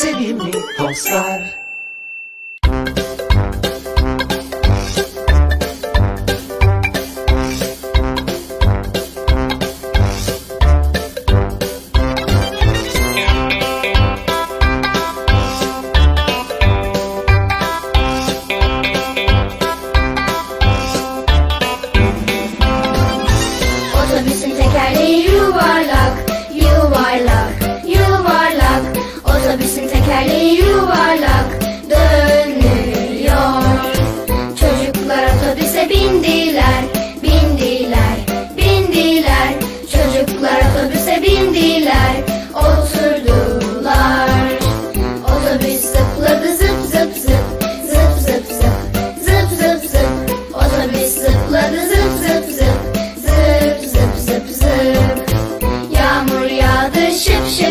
sevimli dostlar. Otobüsün tekerleği yuvarlak, yuvarlak. Tekerleği yuvarlak, dönüyor. Çocuklar otobüse bindiler, bindiler, bindiler. Çocuklar otobüse bindiler, oturdular. Otobüs zıpladı zıp zıp zıp, zıp zıp zıp, zıp zıp zıp. Otobüs zıpladı zıp zıp zıp, zıp zıp zıp zıp. Yağmur yağdı şıp şıp